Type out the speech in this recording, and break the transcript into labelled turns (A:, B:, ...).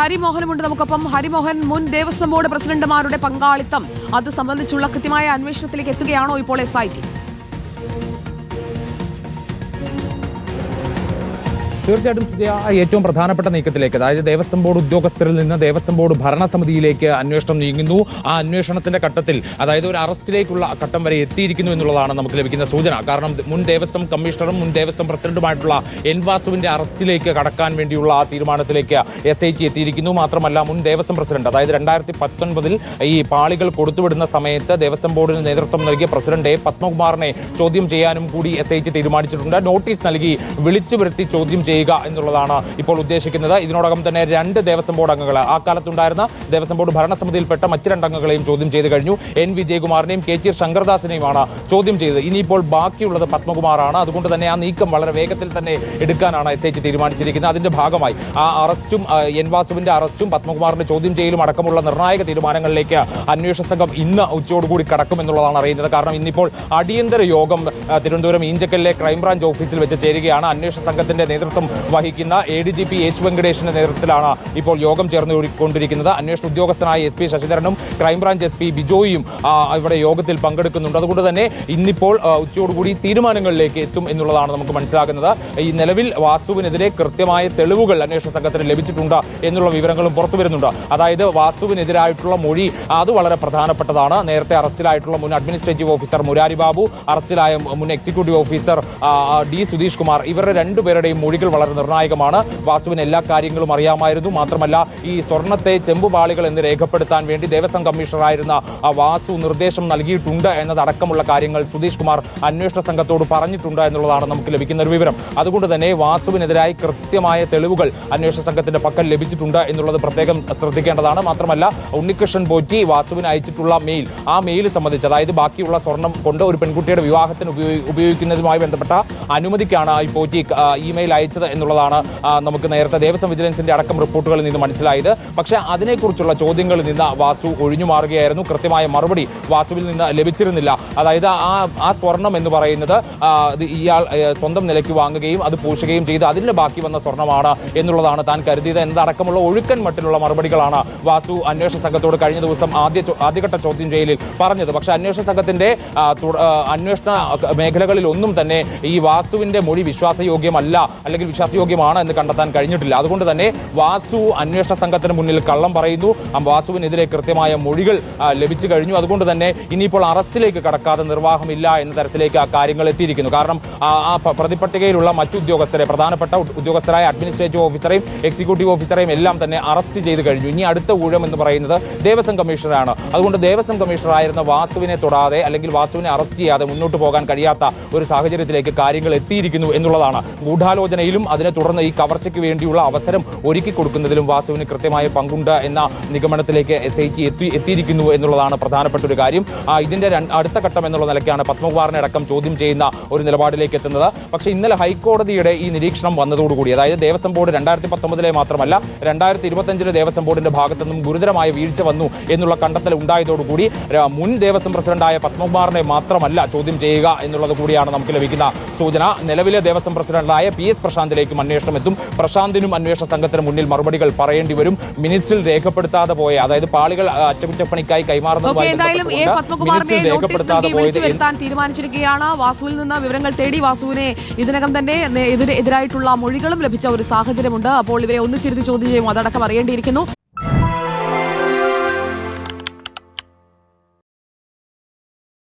A: ഹരിമോഹനുമുണ്ട് നമുക്കൊപ്പം. ഹരിമോഹൻ മുൻ ദേവസ്വം ബോർഡ് പ്രസിഡന്റുമാരുടെ പങ്കാളിത്തം. അത് സംബന്ധിച്ചുള്ള കൃത്യമായ അന്വേഷണത്തിലേക്ക് എത്തുകയാണോ ഇപ്പോൾ എസ് ഐ ടി
B: തീർച്ചയായിട്ടും സുജയ ഏറ്റവും പ്രധാനപ്പെട്ട നീക്കത്തിലേക്ക് അതായത് ദേവസ്വം ബോർഡ് ഉദ്യോഗസ്ഥരിൽ നിന്ന് ദേവസ്വം ബോർഡ് ഭരണസമിതിയിലേക്ക് അന്വേഷണം നീങ്ങുന്നു. ആ അന്വേഷണത്തിന്റെ ഘട്ടത്തിൽ അതായത് ഒരു അറസ്റ്റിലേക്കുള്ള ഘട്ടം വരെ എത്തിയിരിക്കുന്നു എന്നുള്ളതാണ് നമുക്ക് ലഭിക്കുന്ന സൂചന. കാരണം മുൻ ദേവസ്വം കമ്മീഷണറും മുൻ ദേവസ്വം പ്രസിഡന്റുമായിട്ടുള്ള എൻ വാസുവിന്റെ അറസ്റ്റിലേക്ക് കടക്കാൻ വേണ്ടിയുള്ള ആ തീരുമാനത്തിലേക്ക് എസ് ഐ ടി എത്തിയിരിക്കുന്നു. മാത്രമല്ല മുൻ ദേവസ്വം പ്രസിഡന്റ് അതായത് രണ്ടായിരത്തി പത്തൊൻപതിൽ ഈ പാളികൾ കൊടുത്തുവിടുന്ന സമയത്ത് ദേവസ്വം ബോർഡിന് നേതൃത്വം നൽകിയ പ്രസിഡന്റ് പത്മകുമാറിനെ ചോദ്യം ചെയ്യാനും കൂടി എസ് ഐ ടി തീരുമാനിച്ചിട്ടുണ്ട്. നോട്ടീസ് നൽകി വിളിച്ചു വരുത്തി ചോദ്യം ചെയ്യുക എന്നുള്ളതാണ് ഇപ്പോൾ ഉദ്ദേശിക്കുന്നത്. ഇതിനോടകം തന്നെ രണ്ട് ദേവസ്വം ബോർഡ് അംഗങ്ങൾ ആ കാലത്തുണ്ടായിരുന്ന ദേവസ്വം ബോർഡ് ഭരണസമിതിയിൽപ്പെട്ട മറ്റ് രണ്ട് അംഗങ്ങളെയും ചോദ്യം ചെയ്ത് കഴിഞ്ഞു. എൻ. വിജയകുമാറിനെയും കെ. ടി. ശങ്കർദാസിനെയുമാണ് ചോദ്യം ചെയ്തത്. ഇനിയിപ്പോൾ ബാക്കിയുള്ളത് പത്മകുമാറാണ്. അതുകൊണ്ട് തന്നെ ആ നീക്കം വളരെ വേഗത്തിൽ തന്നെ എടുക്കാനാണ് എസ് ഐ തീരുമാനിച്ചിരിക്കുന്നത്. അതിന്റെ ഭാഗമായി ആ അറസ്റ്റും എൻ വാസുവിന്റെ അറസ്റ്റും പത്മകുമാറിന്റെ ചോദ്യം ചെയ്യലും അടക്കമുള്ള നിർണായക തീരുമാനങ്ങളിലേക്ക് അന്വേഷണ സംഘം ഇന്ന് ഉച്ചയോടുകൂടി കടക്കുമെന്നുള്ളതാണ് അറിയുന്നത്. കാരണം ഇന്നിപ്പോൾ അടിയന്തര യോഗം തിരുവനന്തപുരം ഈഞ്ചക്കലിലെ ക്രൈംബ്രാഞ്ച് ഓഫീസിൽ വെച്ച് ചേരുകയാണ്. അന്വേഷണ സംഘത്തിന്റെ നേതൃത്വം വഹിക്കുന്ന A D G P H വെങ്കടേഷിന്റെ നേതൃത്വത്തിലാണ് ഇപ്പോൾ യോഗം ചേർന്ന് കൊണ്ടിരിക്കുന്നത് അന്വേഷണ ഉദ്യോഗസ്ഥനായ എസ് പി ശശിധരനും ക്രൈംബ്രാഞ്ച് എസ് പി ബിജോയും ഇവിടെ യോഗത്തിൽ പങ്കെടുക്കുന്നുണ്ട്. അതുകൊണ്ട് തന്നെ ഇന്നിപ്പോൾ ഉച്ചയോടുകൂടി തീരുമാനങ്ങളിലേക്ക് എത്തും എന്നുള്ളതാണ് നമുക്ക് മനസ്സിലാക്കുന്നത് ഈ നിലവിൽ വാസുവിനെതിരെ കൃത്യമായ തെളിവുകൾ അന്വേഷണ സംഘത്തിന് ലഭിച്ചിട്ടുണ്ട് എന്നുള്ള വിവരങ്ങളും പുറത്തു വരുന്നുണ്ട്. അതായത് വാസുവിനെതിരായിട്ടുള്ള മൊഴി അത് വളരെ പ്രധാനപ്പെട്ടതാണ്. നേരത്തെ അറസ്റ്റിലായിട്ടുള്ള മുൻ അഡ്മിനിസ്ട്രേറ്റീവ് ഓഫീസർ മുരാരി ബാബു അറസ്റ്റിലായ മുൻ executive officer D Sudheesh Kumar ഇവരുടെ രണ്ടുപേരുടെയും മൊഴികൾ വളരെ നിർണായകമാണ്. വാസുവിന് എല്ലാ കാര്യങ്ങളും അറിയാമായിരുന്നു. മാത്രമല്ല ഈ സ്വർണത്തെ ചെമ്പുപാളികൾ എന്ന് രേഖപ്പെടുത്താൻ വേണ്ടി ദേവസ്വം കമ്മീഷണറായിരുന്ന വാസു നിർദ്ദേശം നൽകിയിട്ടുണ്ട് എന്നതടക്കമുള്ള കാര്യങ്ങൾ സുധീഷ് കുമാർ അന്വേഷണ സംഘത്തോട് പറഞ്ഞിട്ടുണ്ട് എന്നുള്ളതാണ് നമുക്ക് ലഭിക്കുന്ന ഒരു വിവരം. അതുകൊണ്ട് തന്നെ വാസുവിനെതിരായി കൃത്യമായ തെളിവുകൾ അന്വേഷണ സംഘത്തിന്റെ പക്കൽ ലഭിച്ചിട്ടുണ്ട് എന്നുള്ളത് പ്രത്യേകം ശ്രദ്ധിക്കേണ്ടതാണ്. മാത്രമല്ല ഉണ്ണികൃഷ്ണൻ പോറ്റി വാസുവിന് അയച്ചിട്ടുള്ള മെയിൽ ആ മെയിൽ സംബന്ധിച്ച് അതായത് ബാക്കിയുള്ള സ്വർണം കൊണ്ട് ഒരു പെൺകുട്ടിയുടെ വിവാഹത്തിന് ഉപയോഗിക്കുന്നതുമായി ബന്ധപ്പെട്ട അനുമതിക്കാണ് ഈ പോറ്റി ഇമെയിൽ അയച്ചത് എന്നുള്ളതാണ് നമുക്ക് നേരത്തെ ദേവസ്വം വിജിലൻസിന്റെ അടക്കം റിപ്പോർട്ടുകളിൽ നിന്ന് മനസ്സിലായത്. പക്ഷേ അതിനെക്കുറിച്ചുള്ള ചോദ്യങ്ങളിൽ നിന്ന് വാസു ഒഴിഞ്ഞു മാറുകയായിരുന്നു. കൃത്യമായ മറുപടി വാസുവിൽ നിന്ന് ലഭിച്ചിരുന്നില്ല. അതായത് ആ ആ സ്വർണം എന്ന് പറയുന്നത് ഇയാൾ സ്വന്തം നിലയ്ക്ക് വാങ്ങുകയും അത് പൂശുകയും ചെയ്ത് അതിന് ബാക്കി വന്ന സ്വർണമാണ് എന്നുള്ളതാണ് താൻ കരുതിയത്. എന്നതടക്കമുള്ള ഒഴുക്കൻ മട്ടിലുള്ള മറുപടികളാണ് വാസു അന്വേഷണ സംഘത്തോട് കഴിഞ്ഞ ദിവസം ആദ്യ ആദ്യഘട്ട ചോദ്യം ചെയ്യലിൽ പറഞ്ഞത്. പക്ഷെ അന്വേഷണ സംഘത്തിന്റെ അന്വേഷണ മേഖലകളിൽ ഒന്നും തന്നെ ഈ വാസുവിന്റെ മൊഴി വിശ്വാസയോഗ്യമല്ല അല്ലെങ്കിൽ വിശ്വാസയോഗ്യമാണ് എന്ന് കണ്ടെത്താൻ കഴിഞ്ഞിട്ടില്ല. അതുകൊണ്ട് തന്നെ വാസു അന്വേഷണ സംഘത്തിന് മുന്നിൽ കള്ളം പറയുന്നു. വാസുവിനെതിരെ കൃത്യമായ മൊഴികൾ ലഭിച്ചു കഴിഞ്ഞു. അതുകൊണ്ട് തന്നെ ഇനിയിപ്പോൾ അറസ്റ്റിലേക്ക് കടക്കാതെ നിർവാഹമില്ല എന്ന തരത്തിലേക്ക് ആ കാര്യങ്ങൾ എത്തിയിരിക്കുന്നു. കാരണം ആ പ്രതിപട്ടികയിലുള്ള മറ്റു ഉദ്യോഗസ്ഥരെ പ്രധാനപ്പെട്ട ഉദ്യോഗസ്ഥരായ അഡ്മിനിസ്ട്രേറ്റീവ് ഓഫീസറെയും എക്സിക്യൂട്ടീവ് ഓഫീസറെയും എല്ലാം തന്നെ അറസ്റ്റ് ചെയ്ത് കഴിഞ്ഞു. ഇനി അടുത്ത ഊഴം എന്ന് പറയുന്നത് ദേവസ്വം കമ്മീഷണറാണ്. അതുകൊണ്ട് ദേവസ്വം കമ്മീഷണറായിരുന്ന വാസുവിനെ തൊടാതെ അല്ലെങ്കിൽ വാസുവിനെ അറസ്റ്റ് ചെയ്യാതെ മുന്നോട്ട് പോകാൻ കഴിയാത്ത ഒരു സാഹചര്യത്തിലേക്ക് കാര്യങ്ങൾ എത്തിയിരിക്കുന്നു എന്നുള്ളതാണ് ഗൂഢാലോചനയിലും അതിനെ തുടർന്ന് ഈ കവർച്ചയ്ക്ക് വേണ്ടിയുള്ള അവസരം ഒരുക്കി കൊടുക്കുന്നതിലും വാസുവിന് കൃത്യമായ പങ്കുണ്ട് എന്ന നിഗമനത്തിലേക്ക് എസ് ഐ ടി എത്തി എത്തിയിരിക്കുന്നു എന്നുള്ളതാണ് പ്രധാനപ്പെട്ട ഒരു കാര്യം. ഇതിന്റെ അടുത്ത ഘട്ടം എന്നുള്ള നിലയ്ക്കാണ് പത്മകുമാറിനെ അടക്കം ചോദ്യം ചെയ്യുന്ന ഒരു നിലപാടിലേക്ക് എത്തുന്നത്. പക്ഷേ ഇന്നലെ ഹൈക്കോടതിയുടെ ഈ നിരീക്ഷണം വന്നതോടുകൂടി അതായത് ദേവസ്വം ബോർഡ് രണ്ടായിരത്തി പത്തൊമ്പതിലെ മാത്രമല്ല രണ്ടായിരത്തി ഇരുപത്തഞ്ചിലെ ദേവസ്വം ബോർഡിന്റെ ഭാഗത്തു നിന്നും ഗുരുതരമായ വീഴ്ച വന്നു എന്നുള്ള കണ്ടെത്തൽ ഉണ്ടായതോടുകൂടി മുൻ ദേവസ്വം പ്രസിഡന്റായ പത്മകുമാറിനെ മാത്രമല്ല ചോദ്യം ചെയ്യുക എന്നുള്ളത് കൂടിയാണ് നമുക്ക് ലഭിക്കുന്ന സൂചന. നിലവിലെ ദേവസ്വം പ്രസിഡന്റായ പി എസ് പ്രശാന്തിലേക്കും അന്വേഷണം എത്തും. പ്രശാന്തിനും അന്വേഷണ സംഘത്തിന് മുന്നിൽ മറുപടികൾ പറയേണ്ടി വരും. മിനിറ്റ്സിൽ രേഖപ്പെടുത്താതെ പോയ അതായത് പാളികൾ അറ്റകുറ്റപ്പണിക്കായി
A: കൈമാറുന്ന
B: കൈമാറുന്നതുമായി രേഖപ്പെടുത്താതെ പോയത്
A: തീരുമാനിച്ചിരിക്കുകയാണ്. വാസുവിൽ നിന്ന് വിവരങ്ങൾ തേടി വാസുവിനെ ഇതിനകം തന്നെ ഇതിനെതിരായിട്ടുള്ള മൊഴികളും ലഭിച്ച ഒരു സാഹചര്യമുണ്ട്. അപ്പോൾ ഇവരെ ഒന്നിച്ചിരുത്തി ചോദ്യം ചെയ്യും. അതടക്കം അറിയേണ്ടിയിരിക്കുന്നു.